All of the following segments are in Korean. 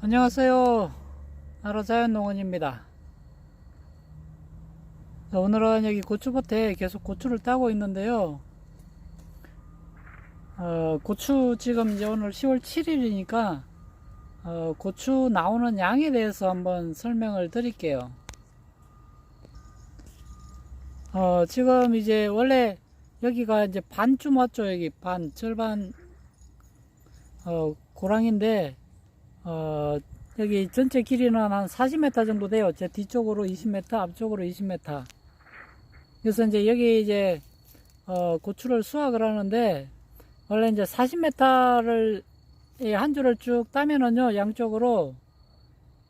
안녕하세요. 나라자연농원입니다. 자, 오늘은 여기 고추밭에 계속 고추를 따고 있는데요. 어, 고추 지금 이제 오늘 10월 7일이니까 어, 고추 나오는 양에 대해서 한번 설명을 드릴게요. 어, 지금 이제 원래 여기가 이제 반쯤 왔죠. 여기 반, 절반, 어, 고랑인데, 어, 여기 전체 길이는 한 40m 정도 돼요. 제 뒤쪽으로 20m, 앞쪽으로 20m. 그래서 이제 여기 이제, 어, 고추를 수확을 하는데, 원래 이제 40m를, 한 줄을 쭉 따면은요, 양쪽으로,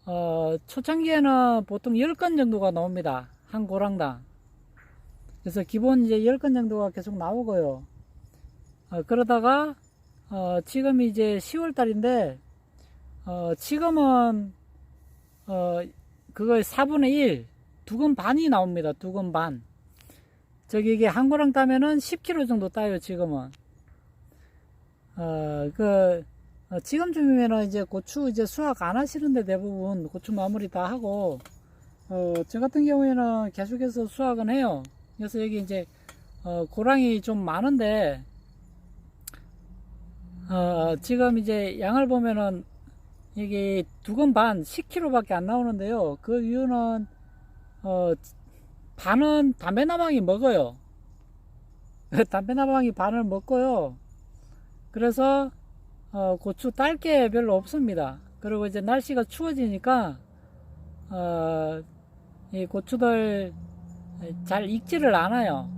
어, 초창기에는 보통 10건 정도가 나옵니다. 한 고랑당. 그래서 기본 이제 10건 정도가 계속 나오고요. 어, 그러다가, 어, 지금 이제 10월 달인데, 어, 지금은, 어, 그거의 4분의 1, 두근 반이 나옵니다. 두근 반. 저기 이게 한 고랑 따면은 10kg 정도 따요, 지금은. 어, 그, 어, 지금쯤이면은 이제 고추 이제 수확 안 하시는데 대부분 고추 마무리 다 하고, 어, 저 같은 경우에는 계속해서 수확은 해요. 그래서 여기 이제, 어, 고랑이 좀 많은데, 어, 지금 이제 양을 보면은 이게 두건 반 10kg밖에 안 나오는데요. 그 이유는 어 반은 담배 나방이 먹어요. 담배 나방이 반을 먹고요. 그래서 어 고추 딸 게 별로 없습니다. 그리고 이제 날씨가 추워지니까 어 이 고추들 잘 익지를 않아요.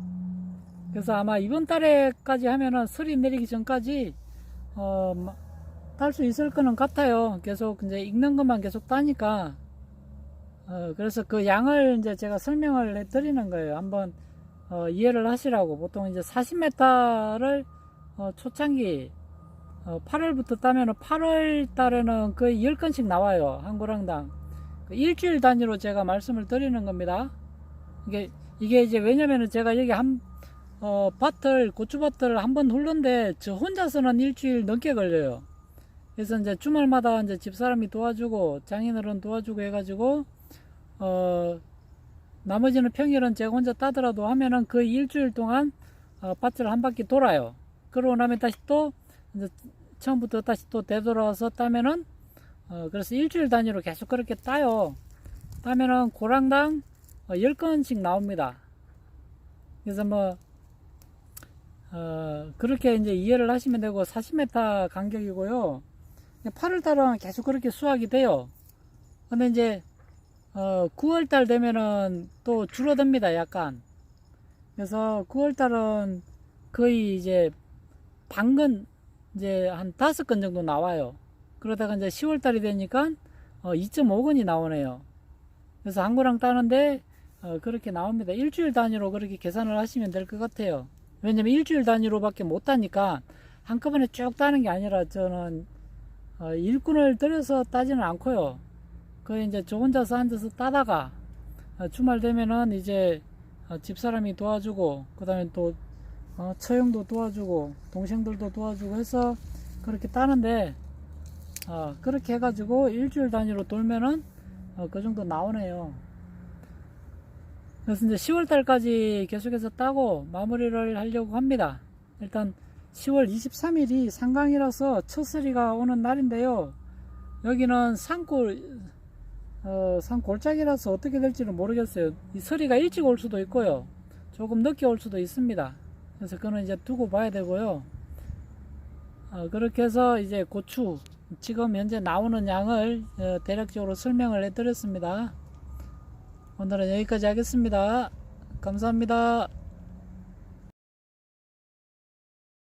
그래서 아마 이번 달에까지 하면은 설이 내리기 전까지 어, 딸 수 있을 거는 같아요. 계속 이제 읽는 것만 계속 따니까. 어, 그래서 그 양을 이제 제가 설명을 해 드리는 거예요. 한번 어, 이해를 하시라고. 보통 이제 40m를 어, 초창기 어, 8월부터 따면은 8월 달에는 거의 10건씩 나와요. 한 고랑당. 그 일주일 단위로 제가 말씀을 드리는 겁니다. 이게, 이게 이제 왜냐면은 제가 여기 한, 어, 밭을, 고추밭을 한 번 훑는데 저 혼자서는 일주일 넘게 걸려요. 그래서 이제 주말마다 이제 집사람이 도와주고 장인어른 도와주고 해가지고, 어, 나머지는 평일은 제가 혼자 따더라도 하면은 그 일주일 동안 어, 밭을 한 바퀴 돌아요. 그러고 나면 다시 또 이제 처음부터 다시 또 되돌아와서 따면은 어, 그래서 일주일 단위로 계속 그렇게 따요. 따면은 고랑당 어, 10건씩 나옵니다. 그래서 뭐 어, 그렇게 이제 이해를 하시면 되고 40m 간격이고요. 8월달은 계속 그렇게 수확이 돼요. 근데 이제 어, 9월달 되면은 또 줄어듭니다. 약간. 그래서 9월달은 거의 이제 반건 이제 한 다섯 건 정도 나와요. 그러다가 이제 10월달이 되니까 어, 2.5건이 나오네요. 그래서 한 고랑 따는데 어, 그렇게 나옵니다. 일주일 단위로 그렇게 계산을 하시면 될 것 같아요. 왜냐면 일주일 단위로밖에 못 따니까 한꺼번에 쭉 따는 게 아니라 저는 어, 일꾼을 들여서 따지는 않고요. 그 이제 저 혼자서 앉아서 따다가 어, 주말 되면은 이제 어, 집사람이 도와주고 그다음에 또 어, 처형도 도와주고 동생들도 도와주고 해서 그렇게 따는데 어, 그렇게 해가지고 일주일 단위로 돌면은 어, 그 정도 나오네요. 그래서 이제 10월 달까지 계속해서 따고 마무리를 하려고 합니다. 일단 10월 23일이 상강이라서 첫 서리가 오는 날인데요. 여기는 산골, 어, 산골짜기라서 어떻게 될지는 모르겠어요. 이 서리가 일찍 올 수도 있고요. 조금 늦게 올 수도 있습니다. 그래서 그거는 이제 두고 봐야 되고요. 어, 그렇게 해서 이제 고추, 지금 현재 나오는 양을 어, 대략적으로 설명을 해드렸습니다. 오늘은 여기까지 하겠습니다. 감사합니다.